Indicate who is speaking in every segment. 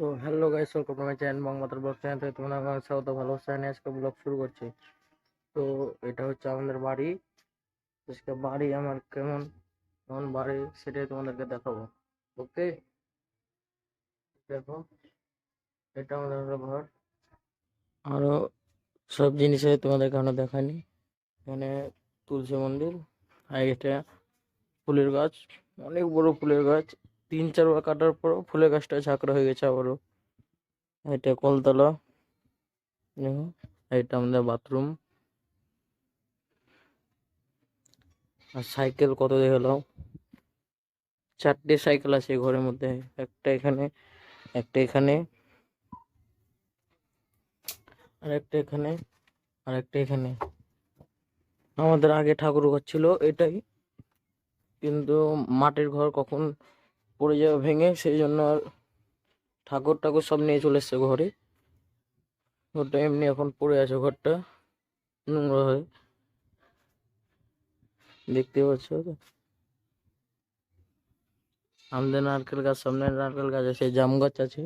Speaker 1: তো hello guys welcome to my channel বঙ্গমাতার blog channel থেকে তোমরা আমার স্বাগত ভালো চ্যানেল আজকে ব্লগ শুরু করছি। তো এটা হচ্ছে আমাদের বাড়ি। আজকে বাড়ি আমার কেমন? কেমন বাড়ি সেটাই তোমাদেরকে দেখাবো। ওকে দেখো, এটা আমাদের ঘর। আরও সব জিনিসে তোমাদেরকে এখনও দেখানি এখানে তুলসী মন্দির, আর এটা ফুলের গাছ। অনেক বড় ফুলের গাছ। তিন চারবার কাটার পরও ফুলের গাছটা ঝাঁকড়া হয়ে গেছে আবারও। এটা কলতলা। এটা আমাদের বাথরুম। আর সাইকেল কত দেখালাম চারটে সাইকেল আছে ঘরের মধ্যে। একটা এখানে একটা এখানে, আর একটা এখানে, আর একটা এখানে। আমাদের আগে ঠাকুর ঘর ছিল এটাই। কিন্তু মাটির ঘর কখন পড়ে যাবে ভেঙে, সেই জন্য আর ঠাকুর ঠাকুর সব নিয়ে চলে এসছে ঘরে। ঘরটা এমনি এখন পড়ে আছে, ঘরটা নোংরা হয়ে। দেখতে পাচ্ছ আমাদের নারকেল গাছ, সামনে নারকেল গাছ আছে, জাম গাছ আছে,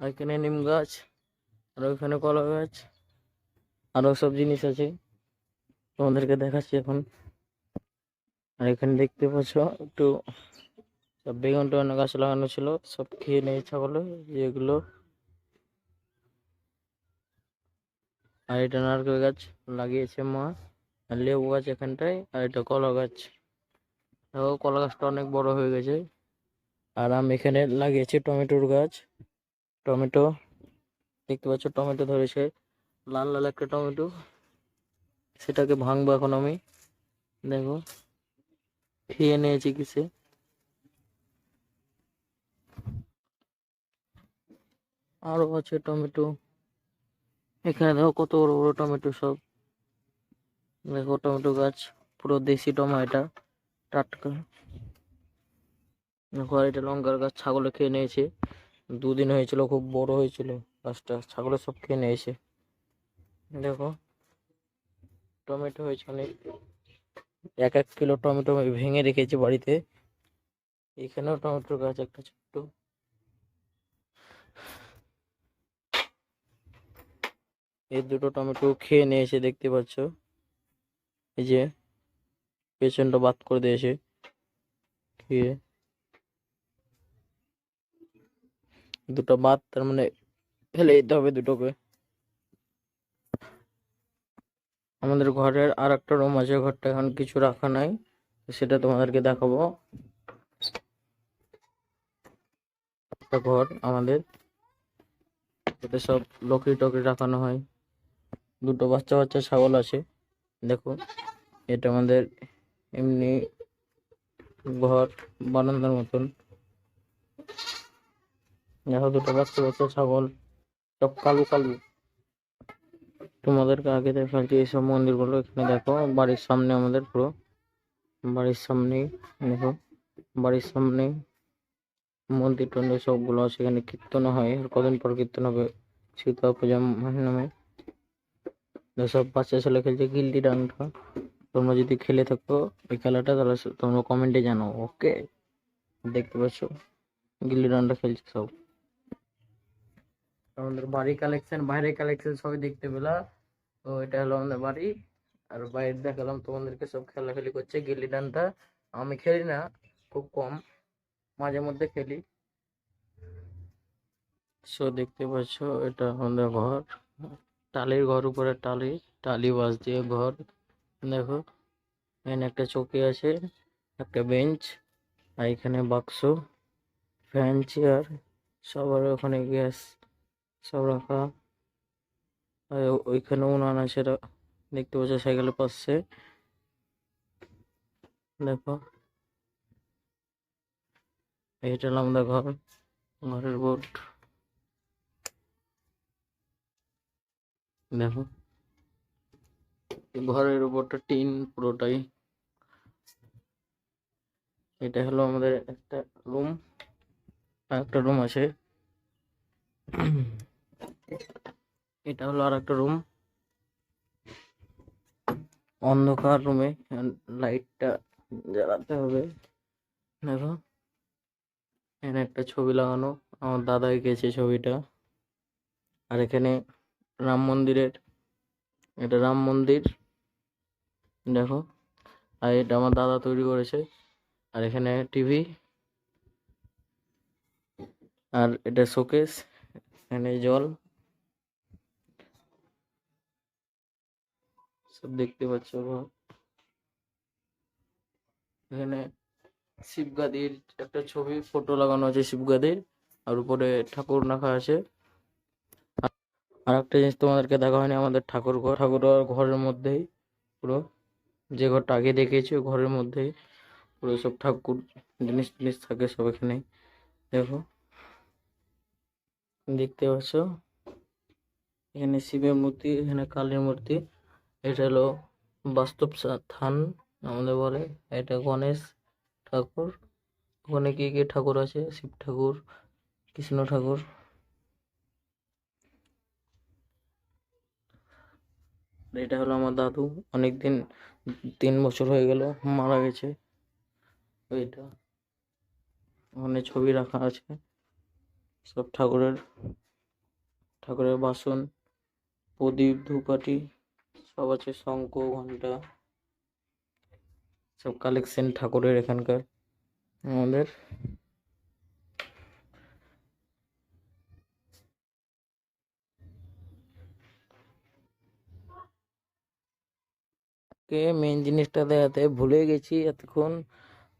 Speaker 1: আর এখানে নিম গাছ, আর ওইখানে কলা গাছ আরও সব জিনিস আছে। তোমাদেরকে দেখাচ্ছি এখন। আর এখানে দেখতে পাচ্ছ একটু বেগুন টেগুন গাছ লাগানো ছিল, সব খেয়ে নিয়ে ছাগলে যেগুলো আর এটা নারকেল গাছ লাগিয়েছে মা, আর লেবু গাছ এখানটায়, আর এটা কলা গাছ। দেখো, কলা গাছটা অনেক বড় হয়ে গেছে। আর আমি এখানে লাগিয়েছি টমেটোর গাছ। টমেটো, দেখতে পাচ্ছ, টমেটো ধরেছে। লাল লাল একটা টমেটো। সেটাকে ভাঙবো এখন আমি। দেখো, খেয়ে নিয়েছি কিসে। আরও আছে টমেটো। এখানে দেখো কত বড় বড় টমেটো সব। দেখো টমেটো গাছ, পুরো দেশি টমেটো টাটকা। দেখো আর এটা লঙ্কার গাছ ছাগলে খেয়ে নিয়েছে। দুদিন হয়েছিল, খুব বড় হয়েছিল গাছটা, ছাগলে সব খেয়ে নিয়েছে। দেখো, টমেটো হয়েছে অনেক। এক এক কিলো টমেটো ভেঙে রেখেছি বাড়িতে। এখানেও টমেটোর গাছ, একটা ছোট্ট। এই দুটো টমেটো খেয়ে নিয়েছে দেখতে পাচ্ছ। এই যে পেছনটা বাদ করে দিয়েছে খেয়ে দুটো বাদ, তার মানে ফেলে দিতে হবে দুটোকে। আমাদের ঘরের আর একটা রুম আছে, ঘরটা এখন কিছু রাখা নাই, সেটা তোমাদেরকে দেখাবো। একটা ঘর আমাদের এতে সব লকড়ি টকরি রাখানো হয়। দুটো বাচ্চা বাচ্চা ছাগল আছে। দেখো, এটা আমাদের এমনি ঘর, বারান্দার মতন। দেখো দুটো বাচ্চা বাচ্চা ছাগল, সব কালো কালো। তোমাদেরকে আগে দেখাচ্ছি এইসব মন্দিরগুলো এখানে দেখো, বাড়ির সামনে আমাদের পুরো। বাড়ির সামনেই, দেখো, বাড়ির সামনে মন্দির টন্দির সবগুলো আছে। এখানে কীর্তন হয়, আর কদিন পর কীর্তন হবে, সীতা পূজা নামে। সব বাচ্চা ছেলে খেলছে গিল্লি ডান্ডা তোমরা যদি খেলে থাকো এই খেলাটা, তাহলে তোমরা কমেন্টে জানাও ওকে দেখতে পাচ্ছ? গিল্লি ডান্ডা খেলছে সব। আমাদের বাড়ি কালেকশন বাইরে কালেকশন সবই দেখতে পেলা। তো এটা হলো আমাদের বাড়ি। আর বাইরে দেখালাম তোমাদেরকে, সব খেলাখেলি করছে গিল্লি ডান্ডা আমি খেলি না, খুব কম। মাঝে মধ্যে খেলি। সো দেখতে পাচ্ছ, এটা আমাদের ঘর। টালির ঘর উপরে টালি টালি বাঁশ দিয়ে ঘর। দেখো, এখানে একটা চৌকি আছে, একটা বেঞ্চ, আর এখানে বাক্স, ফ্যান, চেয়ার, সবার ওখানে গ্যাস সব রাখা। আর ওইখানে উনান আছে দেখতে পাচ্ছ সাইকেলের পাশে। দেখো, এটা হলো আমাদের ঘর, ঘরের বোর্ড। দেখো। ঘরের উপরটা টিন পুরোটাই। এটা হলো আমাদের একটা রুম। একটা রুম আছে। এটা হলো আর একটা রুম। অন্ধকার রুমে লাইটটা জ্বালাতে হবে। দেখো। এখানে একটা ছবি লাগানো। আমার দাদা এঁকেছে ছবিটা। আর এখানে রাম মন্দিরের, এটা রাম মন্দির, দেখো, আর এটা আমার দাদা তৈরি করেছে, আর এখানে টিভি, আর এটা শোকেস, এখানে জল, সব দেখতে পাচ্ছ। এখানে শিবগাদির একটা ছবি, ফটো লাগানো আছে শিবগাদির, আর উপরে ঠাকুর রাখা আছে আর একটা জিনিস তোমাদেরকে দেখা হয়নি, আমাদের ঠাকুর ঘর। ঠাকুর ঘরের মধ্যেই পুরো, যে ঘরটা আগে দেখিয়েছি ওই ঘরের মধ্যেই পুরো সব ঠাকুর জিনিস টিনিস থাকে সব এখানে। দেখো, দেখতে পাচ্ছ? এখানে শিবের মূর্তি, এখানে কালীর মূর্তি। এটা হলো বাস্তব থান আমাদের বলে এটা গণেশ ঠাকুর। ওখানে কি কি ঠাকুর আছে? শিব ঠাকুর, কৃষ্ণ ঠাকুর। এটা হলো আমার দাদু। অনেকদিন, তিন বছর হয়ে গেল মারা গেছে। এটা ওখানে ছবি রাখা আছে। সব ঠাকুরের ঠাকুরের বাসন, প্রদীপ, ধূপকাঠি, সব আছে শঙ্খ ঘণ্টা সব কালেকশন ঠাকুরের এখানকার। আমাদের কে মেন জিনিসটা দেখাতে ভুলে গেছি এতক্ষণ।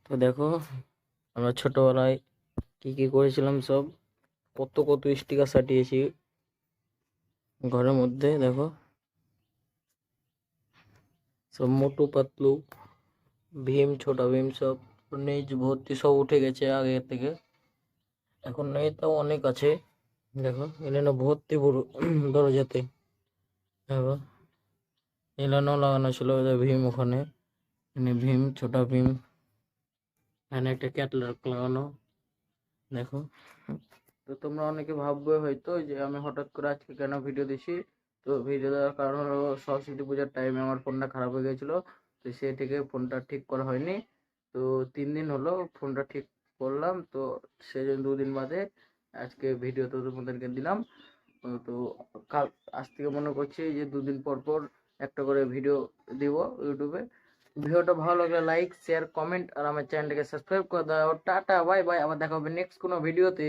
Speaker 1: তো দেখো, আমরা ছোটবেলায় কি কি করেছিলাম সব। কত কত স্টিকার সাটিয়েছি ঘরের মধ্যে, দেখো। সব মোটু পাতলু, ভীম, ছোটা ভীম সব নেই ভর্তি সব উঠে গেছে আগে থেকে। এখন নেই তাও অনেক আছে, দেখো। এখানে ভর্তি পুরো, দরজাতে। দেখো। এলানো লাগানো ছিল ভীম ওখানে। এখানে ভীম, ছোটা ভীম। এখানে একটা ক্যাটলগ লাগানো। দেখো। তো তোমরা অনেকে ভাববে হয়তো যে আমি হঠাৎ করে আজকে কেন ভিডিও দিছি? তো ভিডিও দেওয়ার কারণ হলো সরস্বতী পূজার টাইমে আমার ফোনটা খারাপ হয়ে গেছিল তো সে থেকে ফোনটা ঠিক করা হয়নি। তো তিন দিন হলো ফোনটা ঠিক করলাম। তো সেই জন্য দুদিন বাদে আজকে ভিডিও তো তোমাদেরকে দিলাম। তো তো কাল আজ থেকে মনে করছি যে দুদিন পর পর একটা করে ভিডিও দিব ইউটিউবে ভিডিওটা ভালো লাগলে লাইক শেয়ার কমেন্ট আর আমার চ্যানেলটাকে সাবস্ক্রাইব করে দাও। টাটা বাই বাই আবার দেখা হবে নেক্সট কোনো ভিডিওতে